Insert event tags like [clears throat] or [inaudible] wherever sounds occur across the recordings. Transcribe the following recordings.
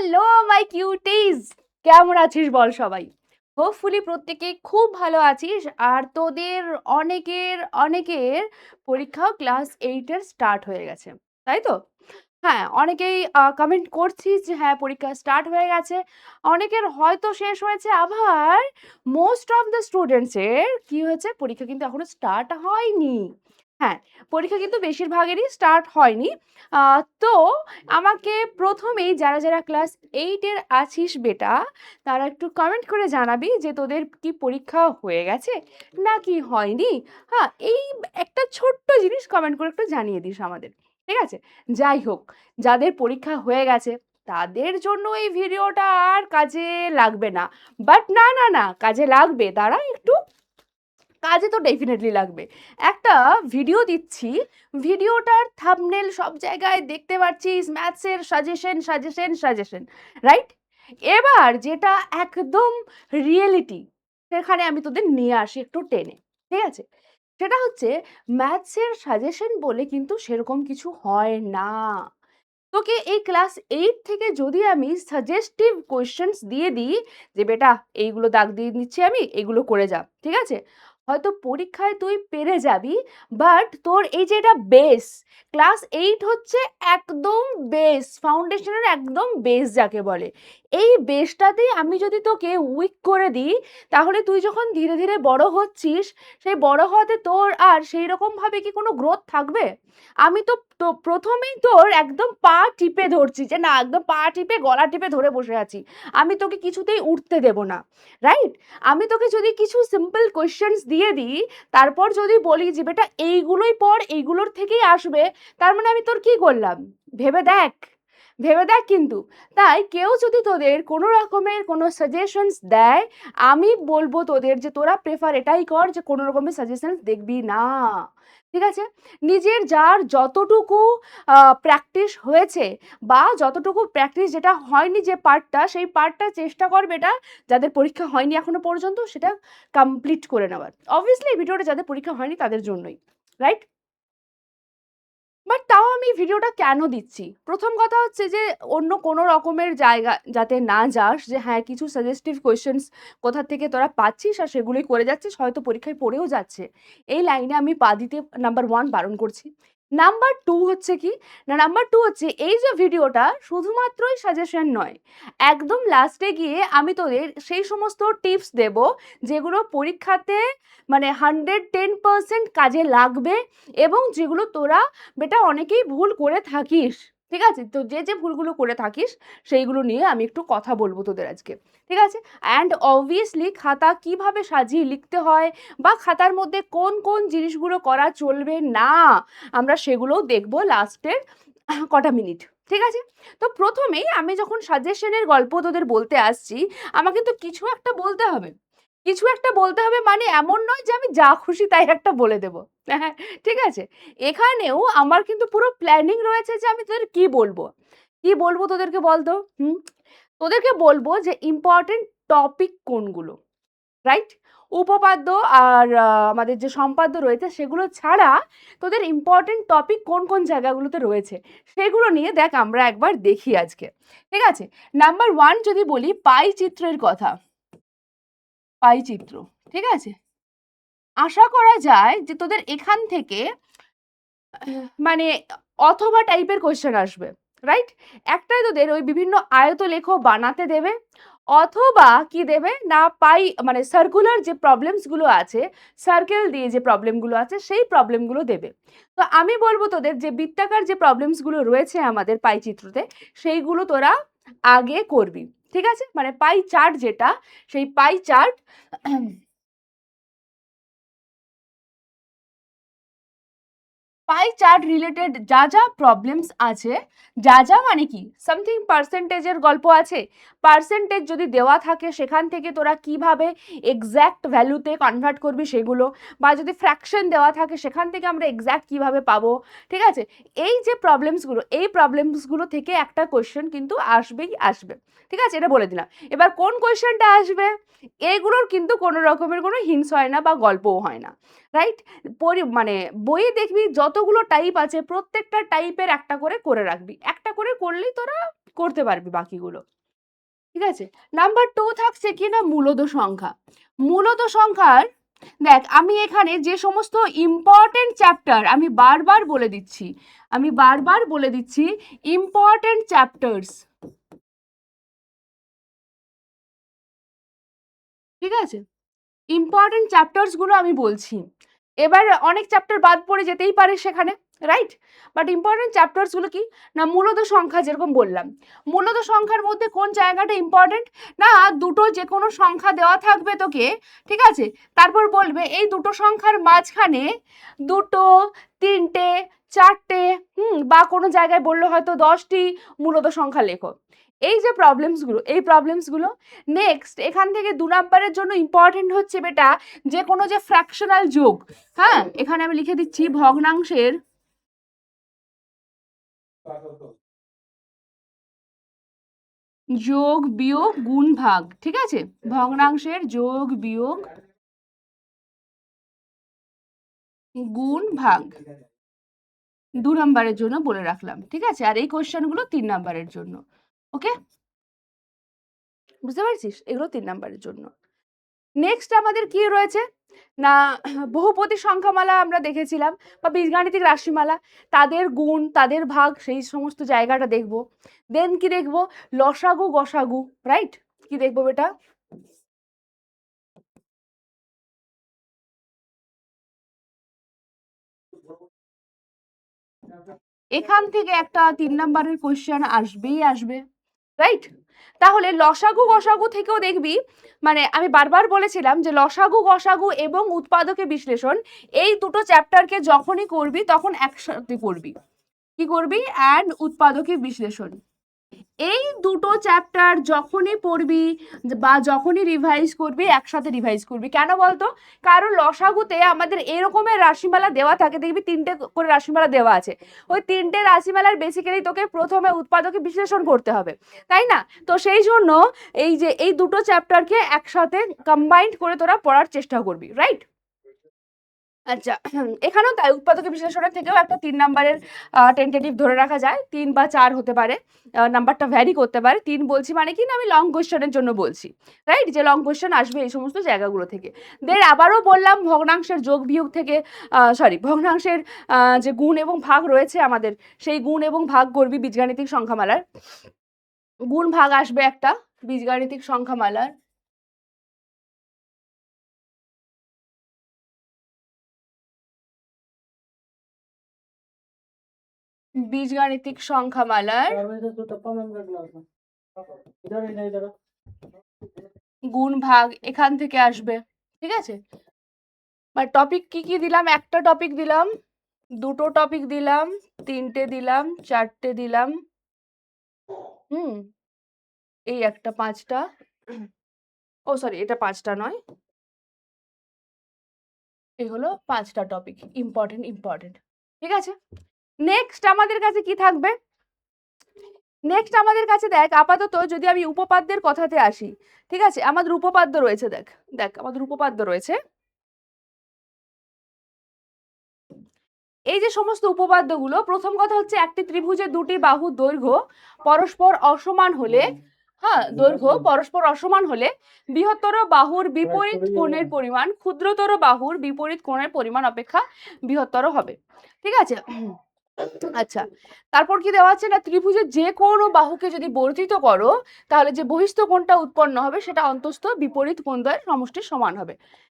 Hello my কিউটিজ কেমন আছিস বল সবাই? হোপফুলি প্রত্যেকে খুব ভালো আছিস। আর তোদের অনেকের অনেকের পরীক্ষা ক্লাস এইটের স্টার্ট হয়ে গেছে। তাই তো? হ্যাঁ অনেকেই কমেন্ট করছিস যে হ্যাঁ পরীক্ষা স্টার্ট হয়ে গেছে। অনেকের হয়তো শেষ হয়েছে। আবার মোস্ট অফ দ্য স্টুডেন্টসের কি হয়েছে? পরীক্ষা কিন্তু এখনও স্টার্ট হয়নি। হ্যাঁ পরীক্ষা কিন্তু বেশিরভাগেরই স্টার্ট হয়নি। তো আমাকে প্রথমেই যারা যারা ক্লাস এইটের আছিস বেটা, তারা একটু কমেন্ট করে জানাবি যে তোদের কি পরীক্ষা হয়ে গেছে না কি হয়নি? হ্যাঁ এই একটা ছোট্ট জিনিস কমেন্ট করে একটু জানিয়ে দিস আমাদের, ঠিক আছে? যাই হোক, যাদের পরীক্ষা হয়ে গেছে, তাদের জন্য এই ভিডিওটা আর কাজে লাগবে না। বাট না না না, কাজে লাগবে, তারা একটু কাজে তো ডেফিনেটলি লাগবে। একটা ভিডিও দিচ্ছি ভিডিওটার থাম্বনেল সব জায়গায় দেখতে পাচ্ছিস ম্যাথসের সাজেশন সাজেশন সাজেশন রাইট এবার যেটা একদম রিয়েলিটি সেখানে আমি তোদের নিয়ে আসি একটু টেনে, ঠিক আছে? সেটা হচ্ছে ম্যাথসের সাজেশন বলে কিন্তু সেরকম কিছু হয় না। তোকে এই ক্লাস এইট থেকে যদি আমি সাজেস্টিভ কোয়েশ্চেন্স দিয়ে দিই, যে বেটা এইগুলো দাগ দিয়ে দিচ্ছি আমি, এগুলো করে যা, ঠিক আছে? হয়তো পরীক্ষায় তুই পেরে যাবি বাট তোর এই যে এটা বেস ক্লাস এইট হচ্ছে একদম বেস ফাউন্ডেশনের একদম বেস যাকে বলে। এই বেসটাতেই আমি যদি তোকে উইক করে দিই, তাহলে তুই যখন ধীরে ধীরে বড় হচ্ছিস, সেই বড় হওয়াতে তোর আর সেই রকমভাবে কি কোনো গ্রোথ থাকবে? আমি তো প্রথমেই তোর একদম পা টিপে ধরছি যে না, একদম পা টিপে গলা টিপে ধরে বসে আছি। আমি তোকে কিছুতেই উঠতে দেব না রাইট আমি তোকে যদি কিছু সিম্পল কোয়েশ্চেন্স দিয়ে দিই, তারপর যদি বলি যে, বেটা, এইগুলোই পর, এইগুলোর থেকেই আসবে, তার মানে আমি তোর কি করলাম? ভেবে দেখ। ভেবে দেখ কিন্তু। তাই কেউ যদি তোদের কোনো রকমের কোনো সাজেশনস দেয়, আমি বলব তোদের যে তোরা প্রেফার এটাই কর যে কোনো রকমের সাজেশনস দেখবি না। ঠিক আছে? নিজের যার যতটুকু প্র্যাকটিস হয়েছে বা যতটুকু প্র্যাকটিস যেটা হয়নি যে পার্টটা সেই পার্টটা চেষ্টা করবে এটা যাদের পরীক্ষা হয়নি এখনও পর্যন্ত সেটা কমপ্লিট করে নেওয়ার। অবভিয়াসলি ভিডিওটা যাদের পরীক্ষা হয়নি তাদের জন্যই রাইট বাট তাও আমি ভিডিওটা কেন দিচ্ছি? প্রথম কথা হচ্ছে যে, অন্য কোনো রকমের জায়গা, যাতে না যাস, যে হ্যাঁ কিছু সাজেস্টিভ কোয়েশ্চেন্স কোথা থেকে তোরা পাচ্ছিস আর সেগুলোই করে যাচ্ছিস, হয়তো পরীক্ষায় পড়েও যাচ্ছে। এই লাইনে আমি পা দিতে নাম্বার ওয়ান বারণ করছি। নাম্বার টু হচ্ছে কি? না নাম্বার টু হচ্ছে এই যে ভিডিওটা শুধুমাত্রই সাজেশন নয়, একদম লাস্টে গিয়ে আমি তোদের সেই সমস্ত টিপস দেব যেগুলো পরীক্ষাতে মানে হান্ড্রেড টেন পারসেন্ট কাজে লাগবে এবং যেগুলো তোরা বেটা অনেকেই ভুল করে থাকিস। ঠিক আছে? তো যে যে ভুলগুলো করে থাকিস, সেইগুলো নিয়ে আমি একটু কথা বলব তোদের আজকে। ঠিক আছে? অ্যান্ড অবভিয়াসলি খাতা কীভাবে সাজিয়ে লিখতে হয় বা খাতার মধ্যে কোন কোন জিনিসগুলো করা চলবে না, আমরা সেগুলোও দেখব লাস্টের কটা মিনিট। ঠিক আছে? তো প্রথমেই আমি যখন সাজেশনের গল্প তোদের বলতে আসছি, আমাকে তো কিছু একটা বলতে হবে। কিছু একটা বলতে হবে মানে এমন নয় যে আমি যা খুশি তাই একটা বলে দেব। হ্যাঁ ঠিক আছে? এখানেও আমার কিন্তু পুরো প্ল্যানিং রয়েছে যে আমি তোদের কি বলব। কি বলব তোদেরকে বলতো হুম? তোদেরকে বলব যে ইম্পর্টেন্ট টপিক কোনগুলো? রাইট উপপাদ্য আর আমাদের যে সম্পাদ্য রয়েছে সেগুলো ছাড়া তোদের ইম্পর্টেন্ট টপিক কোন কোন জায়গাগুলোতে রয়েছে সেগুলো নিয়ে দেখ আমরা একবার দেখি আজকে। ঠিক আছে? নাম্বার ওয়ান যদি বলি পাই চিত্রের কথা। পাই চিত্র ঠিক আছে? আশা করা যায় যে তোদের এখান থেকে মানে অথবা টাইপের কোশ্চেন আসবে রাইট একটাই তোদের ওই বিভিন্ন আয়তলেখ বানাতে দেবে, অথবা কি দেবে? না, পাই মানে সার্কুলার যে প্রবলেমসগুলো আছে সার্কেল দিয়ে যে প্রবলেমগুলো আছে, সেই প্রবলেমগুলো দেবে। তো আমি বলব তোদের যে বৃত্তাকার যে প্রবলেমসগুলো রয়েছে আমাদের পাই চিত্রতে সেইগুলো তোরা আগে করবি। ঠিক আছে? মানে পাই চার্ট যেটা সেই pie chart pie chart related যা যা প্রবলেমস আছে, যা যা মানে কি? সামথিং পার্সেন্টেজের গল্প আছে। পার্সেন্টেজ যদি দেওয়া থাকে, সেখান থেকে তোরা কীভাবে এক্স্যাক্ট ভ্যালুতে কনভার্ট করবি সেগুলো? বা যদি ফ্র্যাকশন দেওয়া থাকে, সেখান থেকে আমরা এক্স্যাক্ট কীভাবে পাবো? ঠিক আছে? এই যে প্রবলেমসগুলো এই প্রবলেমসগুলো থেকে একটা কোয়েশ্চেন কিন্তু আসবেই আসবে। ঠিক আছে? এটা বলে দিলাম। এবার কোন কোয়েশ্চেনটা আসবে? এইগুলোর কিন্তু কোনো রকমের কোনো হিংস হয় না বা গল্পও হয় না। রাইট মানে বইয়ে দেখবি যতগুলো টাইপ আছে, প্রত্যেকটা টাইপের একটা করে করে রাখবি। একটা করে করলেই তোরা করতে পারবি বাকিগুলো। ঠিক আছে? নাম্বার টু থাকছে কি না মূলত সংখ্যা। মূলত সংখ্যার, দেখ, আমি এখানে যে সমস্ত ইম্পর্টেন্ট চ্যাপ্টার আমি বারবার বলে দিচ্ছি, আমি বারবার বলে দিচ্ছি ইম্পর্টেন্ট চ্যাপ্টার্স ঠিক আছে? ইম্পর্টেন্ট চ্যাপ্টার্সগুলো আমি বলছি। এবার অনেক চ্যাপ্টার বাদ পড়ে যেতেই পারে সেখানে রাইট বাট ইম্পর্টেন্ট চ্যাপ্টার্সগুলো কি? না, মূলত সংখ্যা যেরকম বললাম। মূলত সংখ্যার মধ্যে কোন জায়গাটা ইম্পর্টেন্ট না, দুটো যে কোনো সংখ্যা দেওয়া থাকবে তোকে, ঠিক আছে? তারপর বলবে এই দুটো সংখ্যার মাঝখানে দুটো, তিনটে, চারটে, হুম, বা কোনো জায়গায় বলল হয়তো দশটি মূলত সংখ্যা লেখো। এই যে প্রবলেমসগুলো এই প্রবলেমসগুলো নেক্সট এখান থেকে দু নাম্বারের জন্য ইম্পর্টেন্ট হচ্ছে বেটা যে কোনো যে ফ্র্যাকশনাল যোগ। হ্যাঁ এখানে আমি লিখে দিচ্ছি ভগ্নাংশের যোগ বিয়োগ গুণ ভাগ, ঠিক আছে? ভগ্নাংশের যোগ বিয়োগ গুণ ভাগ। দু নাম্বারের জন্য বলে রাখলাম, ঠিক আছে? আর এই কোশ্চেনগুলো তিন নাম্বারের জন্য। ওকে? বুঝতে পারছিস? এগুলো তিন নাম্বারের জন্য। নেক্সট আমাদের কি রয়েছে? না, বহুপদী সংখ্যামালা আমরা দেখেছিলাম বা বীজগাণিতিক রাশিমালা। তাদের গুণ, তাদের ভাগ, সেই সমস্ত জায়গাটা দেখব। দেন কি দেখব? লসাগু, গসাগু রাইট কি দেখব বেটা? এখান থেকে একটা তিন নাম্বারের কোয়েশ্চেন আসবেই আসবে। রাইট তাহলে লসাগু গসাগু থেকেও দেখবি মানে আমি বারবার বলেছিলাম যে লসাগু গসাগু এবং উৎপাদকে বিশ্লেষণ, এই দুটো চ্যাপ্টারকে যখনই করবি তখন একসাথে করবি। কি করবি? অ্যান্ড উৎপাদকে বিশ্লেষণ। এই দুটো চ্যাপ্টার যখনই পড়বি বা যখনই রিভাইজ করবি, একসাথে রিভাইজ করবি। কেন বলতো? কারণ লসাগুতে আমাদের এরকমের রাশিমালা দেওয়া থাকে, দেখবি তিনটে করে রাশিমালা দেওয়া আছে। ওই তিনটে রাশিমালার বেসিক্যালি তোকে প্রথমে উৎপাদকে বিশ্লেষণ করতে হবে, তাই না? তো সেই জন্য এই যে, এই দুটো চ্যাপ্টারকে একসাথে কম্বাইন্ড করে তোরা পড়ার চেষ্টা করবি রাইট আচ্ছা এখানেও তাই উৎপাদক বিশ্লেষণের থেকেও একটা তিন নাম্বারের টেন্টেটিভ ধরে রাখা যায়। তিন বা চার হতে পারে। নাম্বারটা ভ্যারি করতে পারে। তিন বলছি মানে কি না, আমি লং কোয়েশ্চেনের জন্য বলছি। রাইট যে লং কোয়েশ্চেন আসবে এই সমস্ত জায়গাগুলো থেকে। দেন আবারও বললাম ভগ্নাংশের যোগ বিয়োগ থেকে সরি ভগ্নাংশের যে গুণ এবং ভাগ রয়েছে আমাদের, সেই গুণ এবং ভাগ করবি বীজগাণিতিক সংখ্যামালার। গুণ ভাগ আসবে একটা বীজগাণিতিক সংখ্যামালার। বীজগাণিতিক সংখ্যামালার গুণ ভাগ এখান থেকে আসবে, ঠিক আছে? বা টপিক কি কি দিলাম? একটা টপিক দিলাম, দুটো টপিক দিলাম, তিনটে দিলাম, চারটে দিলাম, হুম, এই একটা পাঁচটা, ও সরি এটা পাঁচটা নয়। এই হলো পাঁচটা টপিক ইম্পর্টেন্ট ইম্পর্টেন্ট ঠিক আছে? নেক্সট আমাদের কাছে কি থাকবে? নেক্সট আমাদের কাছে দেখ, আপাতত যদি আমি উপপাদ্যের কথাতে আসি, ঠিক আছে? আমাদের উপপাদ্য রয়েছে, দেখ দেখ আমাদের উপপাদ্য রয়েছে। এই যে সমস্ত উপপাদ্যগুলো, প্রথম কথা হচ্ছে একটি ত্রিভুজের দুটি বাহু দৈর্ঘ্য, পরস্পর অসমান হলে হ্যাঁ দৈর্ঘ্য, পরস্পর অসমান হলে বৃহত্তর বাহুর বিপরীত কোণের পরিমাণ ক্ষুদ্রতর বাহুর বিপরীত কোণের পরিমাণ অপেক্ষা বৃহত্তর হবে। ঠিক আছে? আচ্ছা তারপর কি দেওয়া আছে? না ত্রিভুজের যে কোনো বাহুকে যদি বর্ধিত করো তাহলে যে বহিষ্ঠ কোণটা উৎপন্ন হবে সেটা অন্তস্থ বিপরীত কোণদ্বয়ের সমষ্টির সমান হবে।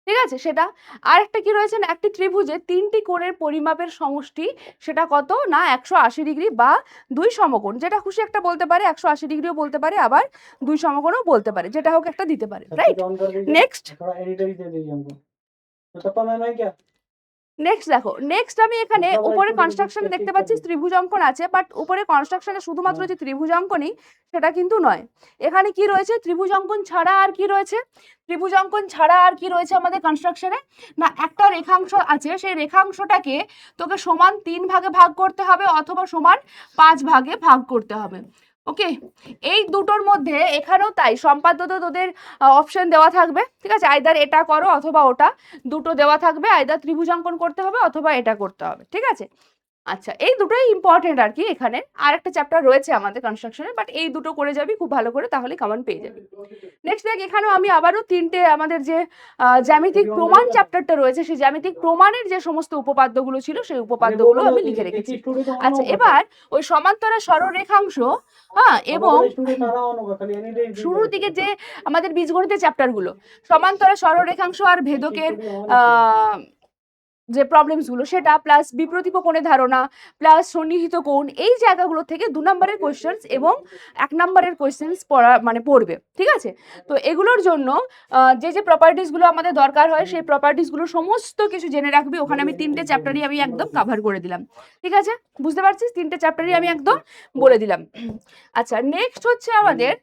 ঠিক আছে? সেটা আর একটা কি রয়েছে? না একটি ত্রিভুজে তিনটি কোণের পরিমাপের সমষ্টি সেটা কত? না একশো আশি ডিগ্রি বা দুই সমকোণ। যেটা খুশি একটা বলতে পারে একশো আশি ডিগ্রিও বলতে পারে আবার দুই সমকোণও বলতে পারে যেটা হোক একটা দিতে পারে রাইট নেক্সট নেক্সট দেখো নেক্সট আমি এখানে উপরে কনস্ট্রাকশন দেখতে। পাচ্ছি ত্রিভুজ অঙ্কন আছে বাট উপরে কনস্ট্রাকশনে শুধুমাত্র হ্যাঁ। যে ত্রিভুজ অঙ্কনই সেটা কিন্তু নয়। এখানে কি রয়েছে? ত্রিভুজ অঙ্কন ছাড়া আর কি রয়েছে? ত্রিভুজ অঙ্কন ছাড়া আর কি রয়েছে আমাদের কনস্ট্রাকশনে না একটা রেখাংশ আছে সেই রেখাংশটাকে তোকে সমান তিন ভাগে ভাগ করতে হবে অথবা সমান পাঁচ ভাগে ভাগ করতে হবে। ওকে এই দুটোর মধ্যে এখানেও তাই সম্পাদ্য তো তোদের অপশন দেওয়া থাকবে, ঠিক আছে? আয়দার এটা করো অথবা ওটা, দুটো দেওয়া থাকবে আয়দার ত্রিভুজাঙ্কন করতে হবে অথবা এটা করতে হবে, ঠিক আছে? আচ্ছা এই দুটোই ইম্পর্টেন্ট আর কি এখানে। আর একটা চ্যাপ্টার রয়েছে আমাদের কনস্ট্রাকশনে বাট এই দুটো করে যাবি খুব ভালো করে, তাহলে কমন পেয়ে যাবি। নেক্সট দেখ, এখানেও আমি আবারও তিনটে আমাদের যে জ্যামিতিক প্রমাণ চ্যাপ্টারটা রয়েছে, সেই জ্যামিতিক প্রমাণের যে সমস্ত উপপাদ্যগুলো ছিল, সেই উপপাদ্যগুলো আমি লিখে রেখেছি। আচ্ছা এবার ওই সমান্তরাল সরলরেখাংশ হ্যাঁ এবং শুরুর দিকে যে আমাদের বীজগণিতের চ্যাপ্টারগুলো সমান্তরাল সরলরেখাংশ আর ভেদকের যে প্রবলেমসগুলো সেটা প্লাস বিপ্রতীপ কোণের ধারণা প্লাস সন্নিহিত কোণ, এই জায়গাগুলো থেকে দু নম্বরের কোয়েশ্চেন্স এবং এক নম্বরের কোয়েশ্চেন্স পড়া মানে পড়বে, ঠিক আছে? তো এগুলোর জন্য যে যে প্রপার্টিসগুলো আমাদের দরকার হয়, সেই প্রপার্টিসগুলো সমস্ত কিছু জেনে রাখবি। ওখানে আমি তিনটে চ্যাপ্টারই আমি একদম কাভার করে দিলাম, ঠিক আছে? বুঝতে পারছিস? তিনটে চ্যাপ্টারই আমি একদম বলে দিলাম। আচ্ছা নেক্সট হচ্ছে আমাদের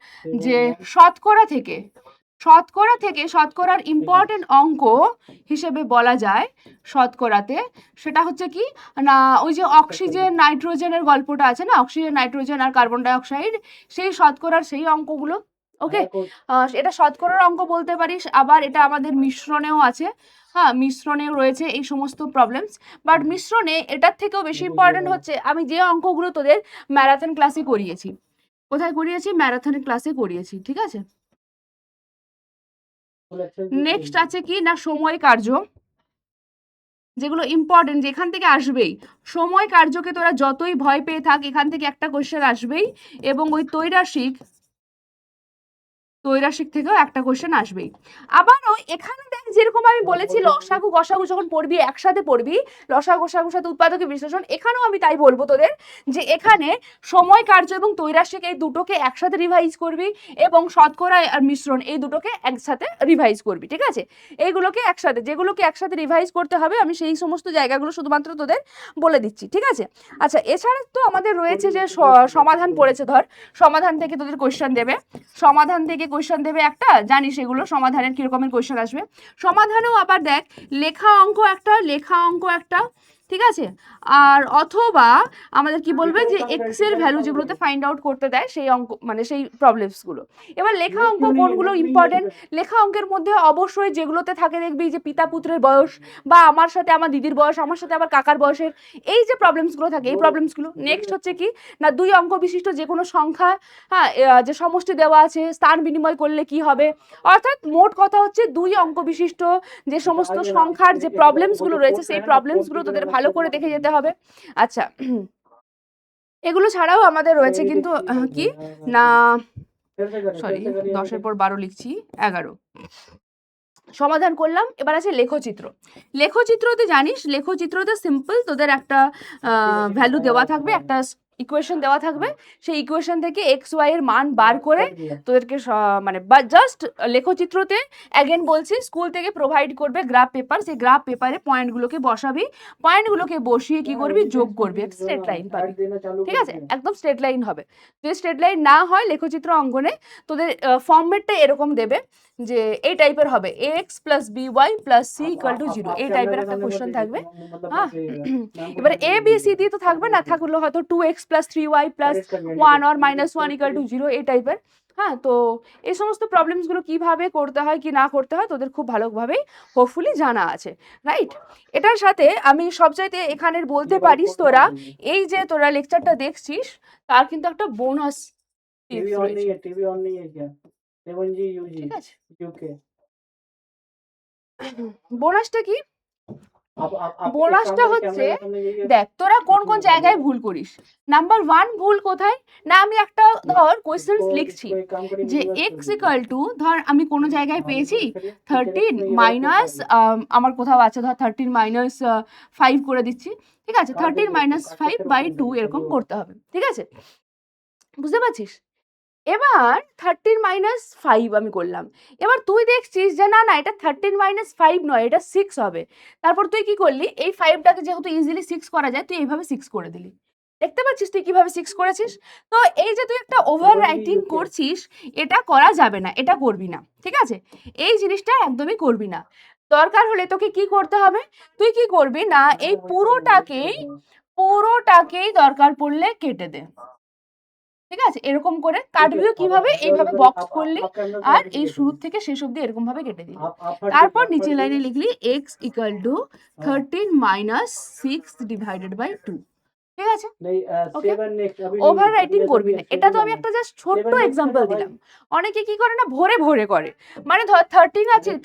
যে শতকরা থেকে শতকরা থেকে শতকরার ইম্পর্টেন্ট অঙ্ক হিসেবে বলা যায় শতকরাতে। সেটা হচ্ছে কি না ওই যে অক্সিজেন নাইট্রোজেনের গল্পটা আছে না? অক্সিজেন নাইট্রোজেন আর কার্বন ডাই অক্সাইড সেই শতকরার সেই অঙ্কগুলো ওকে এটা শতকরার অঙ্ক বলতে পারিস আবার এটা আমাদের মিশ্রণেও আছে। হ্যাঁ মিশ্রণেও রয়েছে এই সমস্ত প্রবলেমস বাট মিশ্রণে এটার থেকেও বেশি ইম্পর্টেন্ট হচ্ছে আমি যে অঙ্কগুলো তোদের ম্যারাথন ক্লাসে করিয়েছি কোথায় করিয়েছি? ম্যারাথনের ক্লাসে করিয়েছি ঠিক আছে? নেক্সট আছে কি? না সময় কার্য। যেগুলো ইম্পর্টেন্ট যেখান থেকে আসবেই। সময় কার্যকে তোরা যতই ভয় পেয়ে থাক এখান থেকে একটা কোশ্চেন আসবেই। এবং ওই তৈরাসিক তৈরাসিক থেকেও একটা কোয়েশ্চেন আসবেই। আবারও এখানে দেখ যেরকম আমি বলেছি, লসাগু গসাগু যখন পড়বি, একসাথে পড়বি, লসাগু গসাগুর সাথে উৎপাদকের বিশ্লেষণ, এখানেও আমি তাই বলব তোদের যে এখানে সময়, কার্য এবং তৈরাসিক এই দুটোকে একসাথে রিভাইজ করবি এবং শতকরা আর মিশ্রণ এই দুটোকে একসাথে রিভাইজ করবি, ঠিক আছে? এইগুলোকে একসাথে, যেগুলোকে একসাথে রিভাইজ করতে হবে, আমি সেই সমস্ত জায়গাগুলো শুধুমাত্র তোদের বলে দিচ্ছি, ঠিক আছে? আচ্ছা এছাড়া তো আমাদের রয়েছে যে সমাধান পড়েছে ধর, সমাধান থেকে তোদের কোয়েশ্চেন দেবে, সমাধান থেকে কোয়েশ্চেন দেবে একটা, জানি সেগুলো সমাধানের কীরকমের কোয়েশ্চেন আসবে। সমাধানেও আবার দেখ, লেখা অঙ্ক একটা, লেখা অঙ্ক একটা ঠিক আছে? আর অথবা আমাদের কি বলবে যে এক্সের ভ্যালু যেগুলোতে ফাইন্ড আউট করতে দেয় সেই অঙ্ক মানে সেই প্রবলেমসগুলো এবার লেখা অঙ্ক কোনগুলো ইম্পর্টেন্ট লেখা অঙ্কের মধ্যে অবশ্যই যেগুলোতে থাকে দেখবি যে পিতা পুত্রের বয়স বা আমার সাথে আমার দিদির বয়স আমার সাথে আমার কাকার বয়সের এই যে প্রবলেমসগুলো থাকে এই প্রবলেমসগুলো নেক্সট হচ্ছে কি? না দুই অঙ্ক বিশিষ্ট যে কোনো সংখ্যা হ্যাঁ যে সমষ্টি দেওয়া আছে স্থান বিনিময় করলে কি হবে? অর্থাৎ মোট কথা হচ্ছে দুই অঙ্ক বিশিষ্ট যে সমস্ত সংখ্যার যে প্রবলেমসগুলো রয়েছে সেই প্রবলেমসগুলো তোদের ভালো করে দেখে যেতে হবে। আচ্ছা এগুলো ছাড়াও আমাদের রয়েছে কিন্তু কি? না, সরি, দশের পর বারো লিখছি, এগারো। সমাধান করলাম, এবার আছে লেখচিত্র। লেখচিত্রতে জানিস, লেখচিত্রতে সিম্পল তোদের একটা ভ্যালু দেওয়া থাকবে, একটা ইকুয়েশন দেওয়া থাকবে। সেই ইকুয়েশন থেকে এক্স ওয়াই এর মান বার করে তোদেরকে মানে জাস্ট লেখচিত্রতে অ্যাগেন বলছি স্কুল থেকে প্রোভাইড করবে গ্রাফ পেপার সেই গ্রাফ পেপারে পয়েন্টগুলোকে বসাবি। পয়েন্টগুলোকে বসিয়ে কি করবি? যোগ করবি। স্ট্রেট লাইন পাবি। ঠিক আছে? একদম স্ট্রেট লাইন হবে। যদি স্ট্রেট লাইন না হয় লেখচিত্র অঙ্কনে তোদের ফর্মেটটা এরকম দেবে যে এই টাইপের হবে a x plus b y plus c equal to zero এই টাইপের একটা কোশ্চেন থাকবে। হ্যাঁ? [clears throat] এবারে এ বি সি দিয়ে তো থাকবে না। থাকলে হয়তো two x plus three y plus one or minus one equal to zero এই টাইপের হ্যাঁ তো এই সমস্ত প্রবলেমসগুলো কীভাবে করতে হয় কি না করতে হয় তোদের খুব ভালোভাবেই হোপফুলি জানা আছে রাইট এটার সাথে আমি সবচাইতে এখানের বলতে পারিস তোরা এই যে তোরা লেকচারটা দেখছিস তার কিন্তু একটা বোনাস বোনাসটা কি? বোনাসটা হচ্ছে দেখ তোরা কোন কোন জায়গায় ভুল করিস। নাম্বার ওয়ান ভুল কোথায়? না আমি একটা ধর কোয়েশ্চেন্স লিখছি যে এক্স ইকাল টু ধর আমি কোনো জায়গায় পেয়েছি থার্টিন মাইনাস আমার কোথাও আছে ধর থার্টিন মাইনাস ফাইভ করে দিচ্ছি। ঠিক আছে thirteen minus five by two এরকম করতে হবে। ঠিক আছে? বুঝতে পারছিস? এবার থার্টিন মাইনাস ফাইভ আমি করলাম। এবার তুই দেখছিস যে, না না, এটা থার্টিন মাইনাস ফাইভ নয়, এটা সিক্স হবে। তারপর তুই কি করলি? এই ফাইভটাকে যেহেতু ইজিলি সিক্স করা যায়, তুই এইভাবে সিক্স করে দিলি। দেখতে পাচ্ছিস তুই কীভাবে সিক্স করেছিস? তো এই যে, তুই একটা ওভার রাইটিং করছিস, এটা করা যাবে না, এটা করবি না, ঠিক আছে? এই জিনিসটা একদমই করবি না। দরকার হলে তোকে কি করতে হবে? তুই কি করবি না, এই পুরোটাকেই পুরোটাকেই দরকার পড়লে কেটে দে। ঠিক আছে? এরকম করে কাটবিও কীভাবে এইভাবে বক্স করলি আর এই শুরু থেকে শেষ অব্দি এরকম ভাবে কেটে দিলি তারপর নিচের লাইনে লিখলি x equal to thirteen minus six divided by two over writing করবি না। এটা তো আমি একটা জাস্ট ছোট্ট এক্সাম্পল দিলাম। অনেকে কি করে না ভোরে ভোরে করে। মানে ধর থার্টিন আছে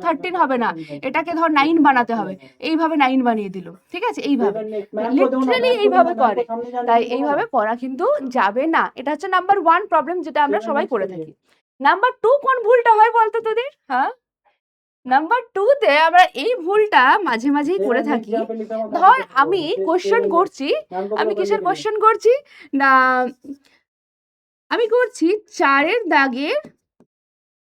থার্টিন হবে না। এটাকে ধর নাইন বানাতে হবে। এইভাবে নাইন বানিয়ে ঠিক আছে? এইভাবে। মানে এইভাবে করে। তাই এইভাবে কিন্তু যাবে না। এটা হচ্ছে নাম্বার ওয়ান প্রবলেম যেটা আমরা সবাই করে থাকি। নাম্বার টু কোন ভুলটা হয় বলতো তোদের? হ্যাঁ? নাম্বার টু তে আমরা এই ভুলটা মাঝে মাঝেই করে থাকি। ধর আমি কোশ্চেন করছি, আমি কিসের কোশ্চেন করছি? না, আমি করছি চারের দাগের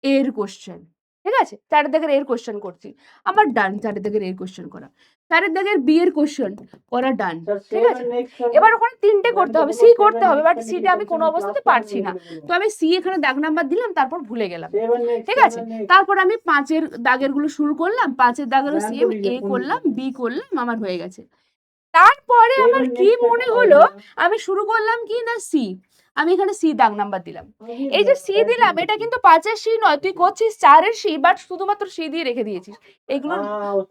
এর কোশ্চেন ঠিক আছে? চারের দাগের এর কোশ্চেন করছি। আমার ডান চারের দাগের এর কোশ্চেন করা। ফ্যারের দাগের বিয়ের কোশ্চেন ওরা ডান ঠিক আছে? এবার ওখানে তিনটে করতে হবে। সি করতে হবে বাট সিটা আমি কোনো অবস্থাতে পারছি না। তো আমি সি এখানে দাগ নাম্বার দিলাম তারপর ভুলে গেলাম। ঠিক আছে? তারপর আমি পাঁচের দাগেরগুলো শুরু করলাম। পাঁচের দাগের সেম এ করলাম বি করলাম আমার হয়ে গেছে। তারপরে আমার কি মনে হলো? আমি শুরু করলাম কি না সি আমি এখানে সি দাগ নাম্বার দিলাম। এই যে সি দিলাম এটা কিন্তু পাঁচের সি নয় তুই করছিস চারের সি বাট শুধুমাত্র সি দিয়ে রেখে দিয়েছিস। এগুলো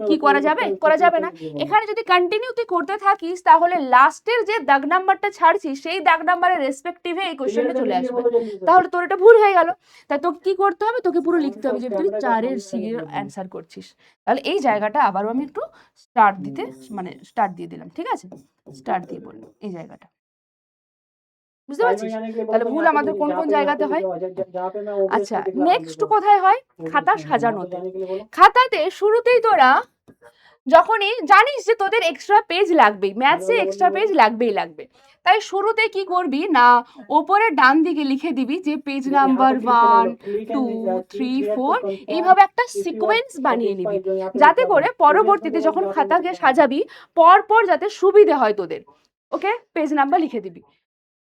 কি করা যাবে? করা যাবে না। এখানে যদি কন্টিনিউ তুই করতে থাকিস তাহলে লাস্টের যে দাগ নাম্বারটা ছাড়ছিস সেই দাগ নাম্বারের রেসপেক্টিভে এই কোশ্চেনটা চলে আসবে। তাহলে তোর এটা ভুল হয়ে গেল। তা তোকে কি করতে হবে? তোকে পুরো লিখতে হবে যে তুই চারের সি এর অ্যান্সার করছিস। তাহলে এই জায়গাটা আবারও আমি একটু স্টার দিতে মানে স্টার্ট দিয়ে দিলাম ঠিক আছে? স্টার্ট দিয়ে বললাম এই জায়গাটা। বুঝতে পারছিস? তাহলে ভুল আমাদের কোন কোন জায়গাতে হয়? আচ্ছা নেক্সট কোথায় হয়? খাতা সাজানোতে। খাতাতে শুরুতেই তোরা যখনই জানিস যে তোদের এক্সট্রা পেজ লাগবেই ম্যাথসে এক্সট্রা পেজ লাগবেই লাগবে। তাই শুরুতে কি করবি? না ওপরে ডান দিকে লিখে দিবি যে page number one two three four এইভাবে একটা সিকোয়েন্স বানিয়ে নিবি। যাতে করে পরবর্তীতে যখন খাতাকে সাজাবি পরপর যাতে সুবিধে হয় তোদের। ওকে পেজ নাম্বার লিখে দিবি।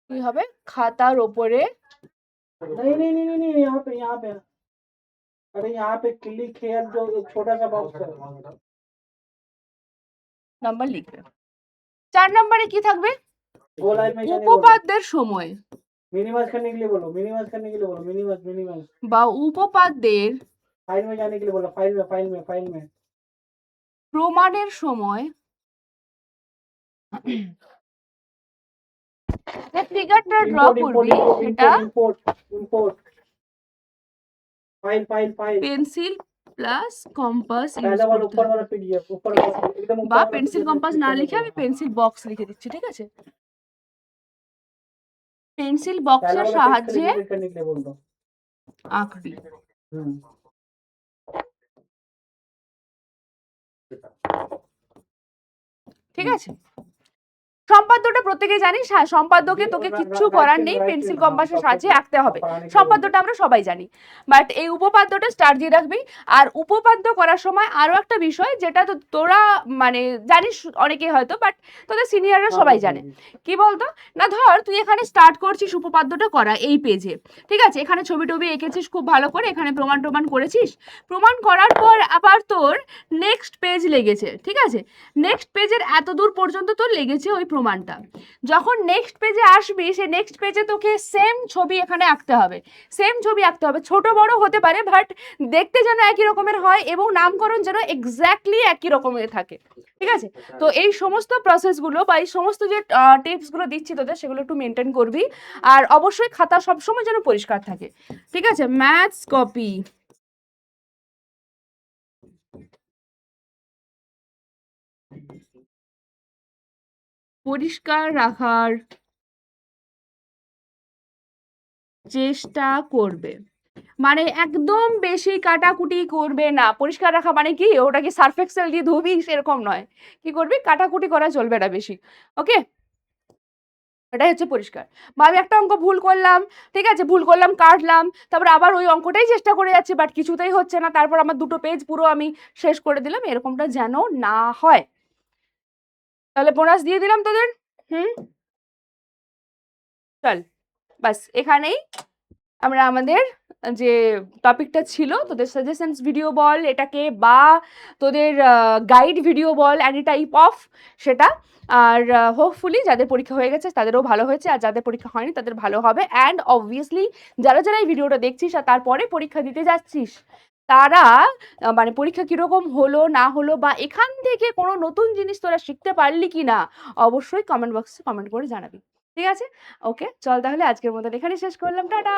কি হবে খাতার ওপরে नहीं नहीं नहीं नहीं नहीं यहाँ पे यहाँ पे अरे यहाँ पे क्लिक हेयर जो एक छोटा सा बॉक्स है নাম্বার লিখবে চার নম্বরে কি থাকবে वो लाइन में जाने बोलो উপপাদ্যের সময় मिनिमाइज करने के लिए बोलो मिनिमाइज करने के लिए बोलो मिनिमाइज मिनिमाइज বা উপপাদ্যের फाइल में जाने के लिए बोलो फाइल में फाइल में फाइल में প্রমাণের সময় যে ফিগারটা ড্র করবি সেটা পেন্সিল প্লাস কম্পাস বা পেন্সিল কম্পাস না লিখে আমি পেন্সিল বক্স লিখে দিচ্ছি ঠিক আছে? পেন্সিল বক্সের সাহায্যে আঁকবি। ঠিক আছে? সম্পাদ্যটা প্রত্যেকেই জানিস হ্যাঁ সম্পাদ্যকে তোকে কিচ্ছু করার নেই পেন্সিল কম্পাসের সাহায্যে আঁকতে হবে। সম্পাদ্যটা আমরা সবাই জানি। বাট এই উপপাদ্যটা স্টার দিয়ে রাখবি। আর উপপাদ্য করার সময় আরও একটা বিষয় যেটা তো তোরা মানে জানিস অনেকে হয়তো বাট তোদের সিনিয়ররা সবাই জানে। কি বলতো? না ধর তুই এখানে স্টার্ট করছিস উপপাদ্যটা করা এই পেজে ঠিক আছে? এখানে ছবি টবি এঁকেছিস খুব ভালো করে এখানে প্রমাণ টমাণ করেছিস। প্রমাণ করার পর আবার তোর নেক্সট পেজ লেগেছে। ঠিক আছে? নেক্সট পেজের এত দূর পর্যন্ত তোর লেগেছে ওই প্রমাণটা। যখন নেক্সট পেজে আসবি সে নেক্সট পেজে তোকে সেম ছবি এখানে আঁকতে হবে। সেম ছবি আঁকতে হবে। ছোট বড় হতে পারে বাট দেখতে যেন একই রকমের হয় এবং নামকরণ যেন এক্স্যাক্টলি একই রকমের থাকে। ঠিক আছে? তো এই সমস্ত প্রসেসগুলো বা এই সমস্ত যে টিপসগুলো দিচ্ছি তোদের সেগুলো একটু মেনটেন করবি। আর অবশ্যই খাতা সবসময় যেন পরিষ্কার থাকে। ঠিক আছে? ম্যাথস কপি পরিষ্কার রাখার চেষ্টা করবে। মানে একদম বেশি কাটাকুটি করবে না। পরিষ্কার রাখা মানে কি? ওটা কি সার্ফ এক্সেল দিয়ে ধুবি সেরকম নয়। কি করবি? কাটাকুটি করা চলবে না বেশি। ওকে? এটাই হচ্ছে পরিষ্কার। বা আমি একটা অঙ্ক ভুল করলাম, ঠিক আছে? ভুল করলাম, কাটলাম, তারপর আবার ওই অঙ্কটাই চেষ্টা করে যাচ্ছি বাট কিছুতেই হচ্ছে না। তারপর আমার দুটো পেজ পুরো আমি শেষ করে দিলাম, এরকমটা যেন না হয়। তাহলে বোনাস দিয়ে দিলাম তোদের? হুম? চল, বাস এখানেই। আমরা আমাদের যে টপিকটা ছিল, তোদের সাজেশনস ভিডিও বল, এটাকে বা তোদের গাইড ভিডিও বল অ্যানি টাইপ অফ সেটা। আর হোপফুলি যাদের পরীক্ষা হয়ে গেছে, তাদেরও ভালো হয়েছে। আর যাদের পরীক্ষা হয়নি, তাদের ভালো হবে। অ্যান্ড অবভিয়াসলি যারা যারা এই ভিডিওটা দেখছিস আর তারপরে পরীক্ষা দিতে যাচ্ছিস তারা মানে পরীক্ষা কীরকম হলো, না হলো, বা এখান থেকে কোনো নতুন জিনিস তোরা শিখতে পারলি কি না অবশ্যই কমেন্ট বক্সে কমেন্ট করে জানাবি। ঠিক আছে? ওকে চল তাহলে আজকের মতন এখানে শেষ করলাম। টাটা।